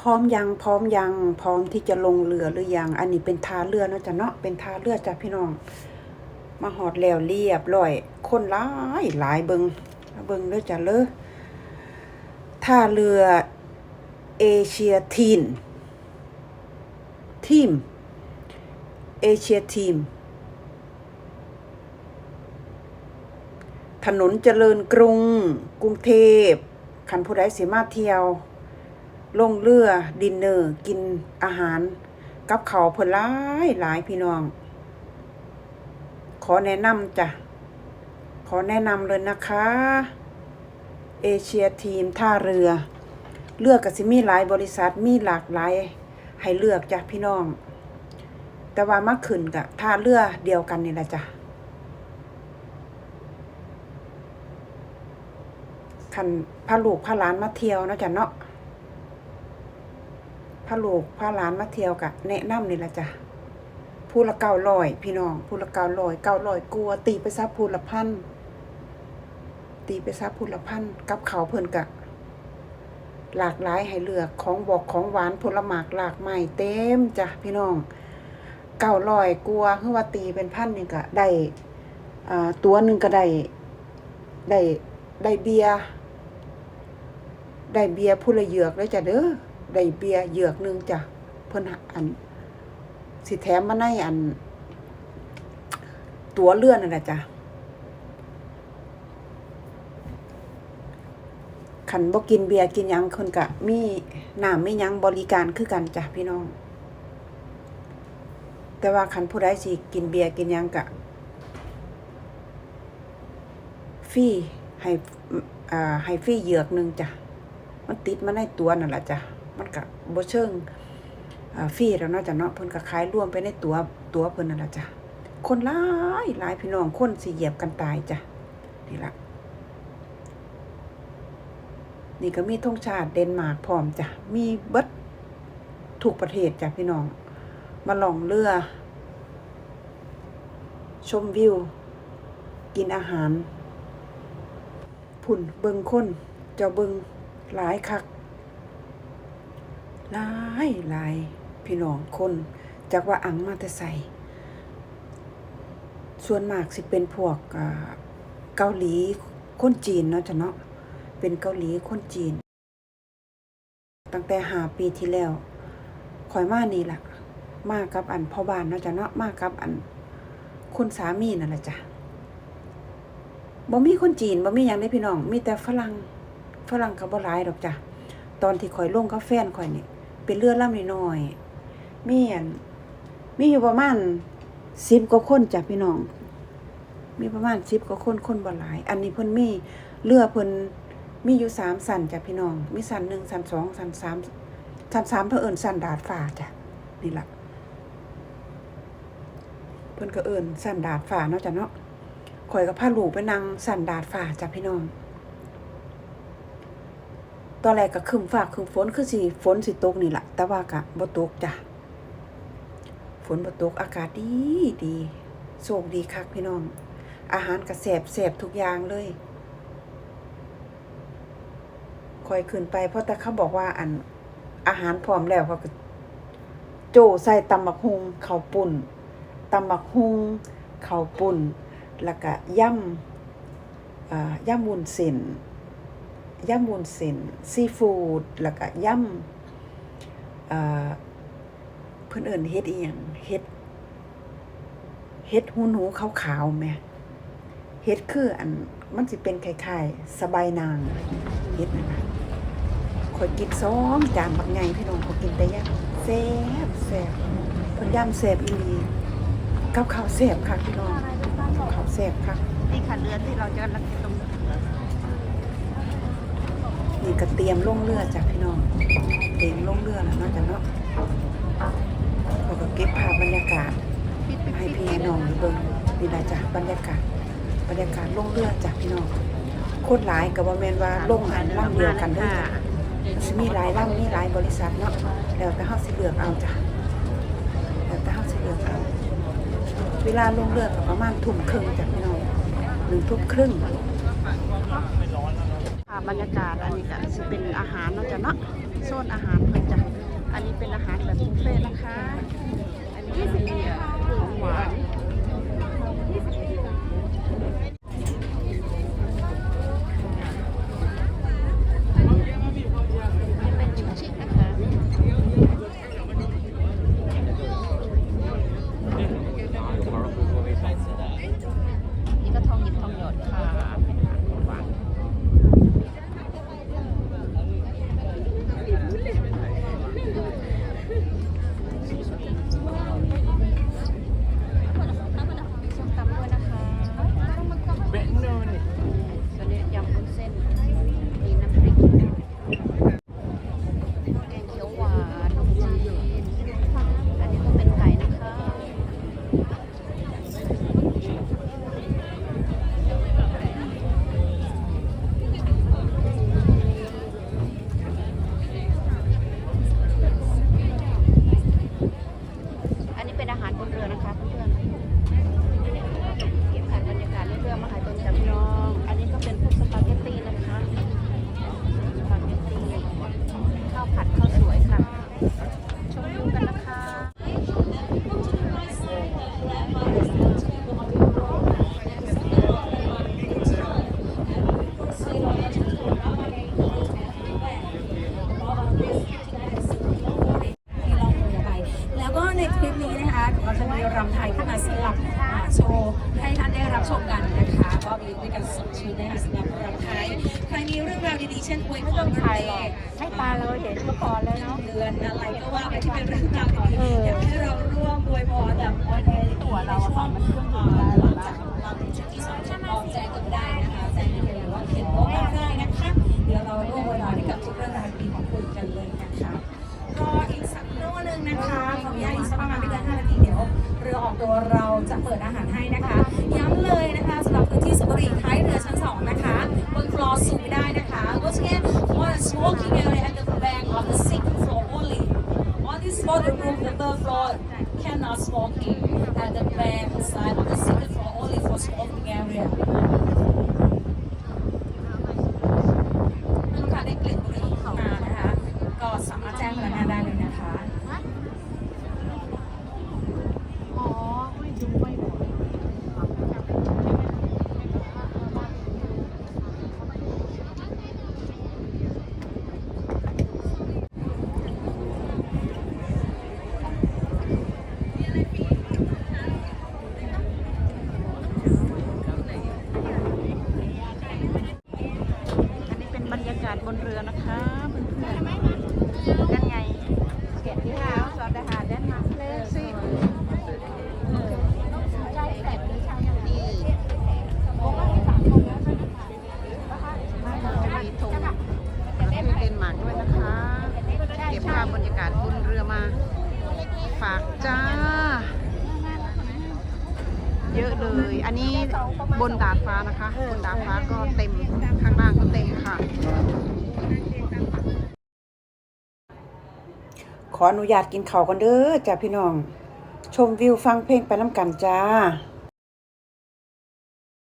พร้อมยังพร้อมยังพร้อมที่จะลงเรือหรือยังอันนี้เป็นท่าเรือนะจ้ะเนาะเป็นท่าเรือจ้ะพี่น้อง มาหอดแล้วเรียบร้อย คนหลายหลายเบิงเบิงเด้อจ้ะเลยท่าเรือเอเชียทีนทีมเอเชียทีม ถนนเจริญกรุง กรุงเทพคันผู้ใดสิมาเที่ยว ลงเรือดินเนอร์กินอาหาร กับเขาเพิ่นหลายหลายพี่น้อง ขอแนะนำจ้ะ ขอแนะนำเลยนะคะ เอเชียทีมท่าเรือ เลือกกับสิมีหลายบริษัทมีหลากหลายให้เลือกจ้ะพี่น้อง แต่ว่ามาขึ้นกับท่าเรือเดียวกันนี่แหละจ้ะคันพาลูกพาหลานมาเที่ยวนะจ้ะเนาะาลูกพาหลานมาเที่ยวกะแนะนำนี่ละจ้ะผู้ละเก้าร้อยพี่น้องผู้ละเก้าร้อยเก้าร้อยกลัว ตีไปซับผู้ละพันตีไปซับผู้ละพันกับเขาเพิ่นกะ หลากหลายให้เลือกของบอกของหวานผลหมากหลากไม้เต็มจ้ะพี่น้องเก้าร้อยกลัวคือว่าตีเป็นพันนี่ก็ได้ตัวหนึ่งก็ได้ได้ได้เบียร์ได้เบียร์ผู้ละเหยือกเลยจ้ะเด้อ ได้เบียร์เหยือกนึงจ้ะเพิ่นหาอัน สิแถมมาในอัน ตัวเลื่อนนั่นแหละจ้ะขันบ่กินเบียร์กินยังคนกะมีน้ำมีหยังบริการคือกันจ้ะพี่น้อง แต่ว่าขันผู้ใดสิกินเบียร์กินยังกะฟรีให้อ่าให้ฟรีเหยือกนึงจ้ะมันติดมาในตัวนั่นแหละจ้ะ มันกะบ่เชิงอ่าฟรีแล้วเนาะจ้ะเนาะเพิ่นก็ขายรวมไปในตัวตัวเพิ่นนั่นแหละจ้ะคนหลายหลายพี่น้องคนสิเหยียบกันตายจ้ะนี่ละนี่ก็มีธงชาติเดนมาร์กพร้อมจ้ะ มีเบิดทุกประเทศจ้ะพี่น้อง มาล่องเรือ ชมวิว กินอาหาร พุ่นเบิงคน เจ้าเบิงหลายคัก หลายหลายพี่น้องคนจากว่าอังมาแต่ใส่ส่วนมากสิเป็นพวกเกาหลีคนจีนเนาะจ้ะเนาะเป็นเกาหลีคนจีน ตั้งแต่หาปีที่แล้วคอยมานี่ล่ะ มากับอันพ่อบ้านเนาะจ้ะเนาะมากับอันคุณสามีนั่นแหละจ้ะบ่มีคนจีนบ่มีหยังได้พี่น้อง มีแต่ฝรั่งฝรั่งก็บ่หลายดอกจ้ะตอนที่ข่อยลงกับแฟนข่อยนี่ เป็นเรือลำน้อยๆมีอันมีอยู่ประมาณ10กว่าคนจ้ะพี่น้อง มีประมาณ10กว่าคนคนบ่หลาย อันนี้เพิ่นมีเรือเพิ่นมีอยู่สามสันจ้ะพี่น้อง มีสันหนึ่งสันสองสันสามสันสามเพิ่นเอิ้นสันดาดฟ้าจ้ะนี่แหละเพิ่นก็เอิ้นสันดาดฟ้าเนาะจ้ะเนาะข่อยกับพาหลูไปนั่งสันดาดฟ้าจ้ะพี่น้อง ตอนแรกก็คึมฟ้าครึมฝนคือสิฝนสิตกนี่แหละแต่ว่าก็บ่ตกจ้ะฝนบ่ตกอากาศดีดีโชคดีคักพี่น้อง อาหารก็แซ่บแซ่บทุกอย่างเลยข่อยขึ้นไป เพราะแต่เขาบอกว่าอันอาหารพร้อมแล้วเขาก็โจใส่ตำบักฮุงข้าวปุ่นตำบักฮุงข้าวปุ่น แล้วก็ย่ำย่ำวุ้นเส้น ย่ำวุ้นเส้นซีฟู้ดแล้วก็ย่ำเพิ่อนเอิ้นเฮ็ดอีหยังเฮ็ดเฮ็ดหูหนูขาวๆแหมเฮ็ดคืออันมันสิเป็นคล้ายๆสบายนางเฮ็ดนั่นนะข่อยกินสองจานบักใหญ่พี่น้องข่อยกินแต่ย่ำแซ่บแซ่บเพิ่นย่ำแซ่บอีหลีกับข้าวแซ่บค่ะพี่น้องข้าวแซ่บค่ะนี่ค่ะเรือนที่เราจะกำลังจะลง นี่ก็เตรียมล่งเรือจ้ะพี่น้อง เตรียมล่งเรือแล้วนาะจ้ะเนาะเราก็เก็บภาพบรรยากาศ ให้พี่น้องด้เบิ่งนี่ล่ะจ้ะบรรยากาศ บรรยากาศล่งเรือจ้ะพี่น้องคนหลายก็บ่แมนว่าล่งอันลำเดียวกันด้อจ้ะสิมีหลายลำมีหลายบริษัทเนาะแล้วแต่เฮาสิเลือกเอาจ้ะแล้วแต่เฮาสิเลือกเอาเวลาลงเรือก็ประมาณทุ่มครึ่งจ้ะพี่น้องหนึ่งทุ่มครึ่งอ่า บรรยากาศอันนี้ก็เป็นอาหารเนาะจ้ะเนาะโซนอาหารเพิ่นจ้ะอันนี้เป็นอาหารแบบบุฟเฟ่นะคะ อันนี้มีของหวานเป็นชูชินะคะนี่ก็ทองหยิบทองหยอดค่ะ ช่นอวยพรวันเด็กให้ตาเราเห็นก็พอแล้วเนาะเดือนอะไรก็ว่าไปที่เป็นเรื่องราวดีๆอยากให้เราร่วมอวยพรแบบวันเด็กตัวเราอะค่ะมันขึ้นมาหลังจากเราในชุดที่สองจะลองแจ้งกันได้นะคะแจ้งกันเลยหรือว่าเขียนโน้ตก็ได้นะคะ เดี๋ยวเราร่วมอวยพรให้กับทุกเรื่องราวดีๆของคุณกันเลยนะคะรออีกสักครู่หนึ่งนะคะขออนุญาตอีกสักประมาณไม่เกิน5นาทีเดี๋ยวเรือออกตัวเราจะเปิดอาหารให้นะคะ ย้ำเลยนะคะสำหรับพื้นที่สุบรีท้ายเรือชั้น2นะคะบนคลอสู China Town. Once again, one smoking area at the back of the second floor only. On this smaller room, the third floor cannot smoking at the back side of the second floor only for smoking area. บนดาดฟ้านะคะ บนดาดฟ้าก็เต็มข้างล่างก็เต็มค่ะ ขออนุญาตกินข้าวกันเด้อจ้าพี่น้อง ชมวิวฟังเพลงไปน้ำกันจ้า